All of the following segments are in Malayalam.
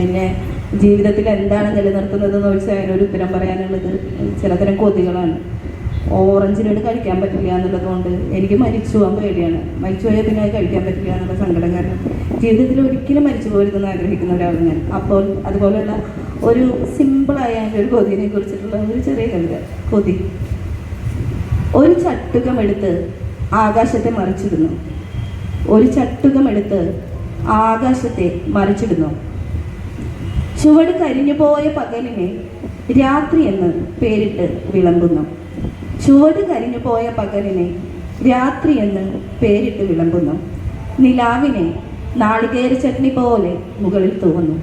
പിന്നെ ജീവിതത്തിൽ എന്താണ് നിലനിർത്തുന്നത് എന്ന് ചോദിച്ചാൽ അതിനൊരു ഉത്തരം പറയാനുള്ളത് ചിലതരം കൊതികളാണ്. ഓറഞ്ചിനോട് കഴിക്കാൻ പറ്റില്ല എന്നുള്ളത് കൊണ്ട് എനിക്ക് മരിച്ചു പോകാൻ പേടിയാണ്. മരിച്ചു പോയാൽ പിന്നെ അത് കഴിക്കാൻ പറ്റില്ല എന്നുള്ള സങ്കടം കാരണം ജീവിതത്തിൽ ഒരിക്കലും മരിച്ചു പോകരുതെന്ന് ആഗ്രഹിക്കുന്ന ഒരാളാണ് ഞാൻ. അപ്പോൾ അതുപോലെയുള്ള ഒരു സിമ്പിളായ എന്റെ ഒരു കൊതിനെ കുറിച്ചിട്ടുള്ള ഒരു ചെറിയ കവിത. കൊതി. ഒരു ചട്ടുകമെടുത്ത് ആകാശത്തെ മറിച്ചിടുന്നു. ഒരു ചട്ടുകമെടുത്ത് ആകാശത്തെ മറിച്ചിടുന്നു. ചുവട് കരിഞ്ഞുപോയ പകലിനെ രാത്രി എന്ന് പേരിട്ട് വിളമ്പുന്നു. ചുവട് കരിഞ്ഞുപോയ പകലിനെ രാത്രി എന്ന് പേരിട്ട് വിളമ്പുന്നു. നിലാവിനെ നാളികേര ചട്നി പോലെ മുകളിൽ തൂവുന്നു.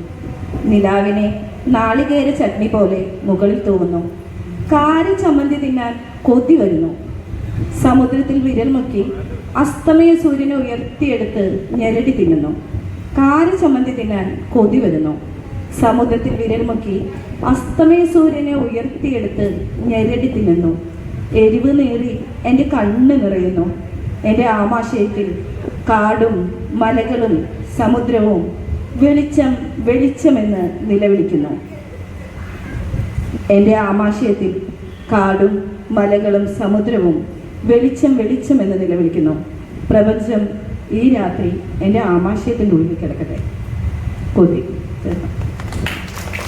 നിലാവിനെ നാളികേര ചട്നി പോലെ മുകളിൽ തൂവുന്നു. കാരി ചമ്മന്തി തിന്നാൻ കൊതി വരുന്നു. സമുദ്രത്തിൽ വിരൽ മുക്കി അസ്തമയ സൂര്യനെ ഉയർത്തിയെടുത്ത് ഞെരടി തിന്നുന്നു. കാരി ചമ്മന്തി തിന്നാൻ കൊതി വരുന്നു. സമുദ്രത്തിൽ വിരൽമുക്കി അസ്തമയ സൂര്യനെ ഉയർത്തിയെടുത്ത് ഞെരടി തിന്നുന്നു എരിവ് നേറി എന്റെ കണ്ണ് നിറയുന്നു. എന്റെ ആമാശയത്തിൽ കാടും മലകളും സമുദ്രവും വെളിച്ചം വെളിച്ചമെന്ന് നിലവിളിക്കുന്നു. എന്റെ ആമാശയത്തിൽ കാടും മലകളും സമുദ്രവും വെളിച്ചം വെളിച്ചമെന്ന് നിലവിളിക്കുന്നു. പ്രപഞ്ചം ഈ രാത്രി എന്റെ ആമാശയത്തിന്റെ ഉള്ളിൽ കിടക്കട്ടെ. കൊതി. തീർന്നു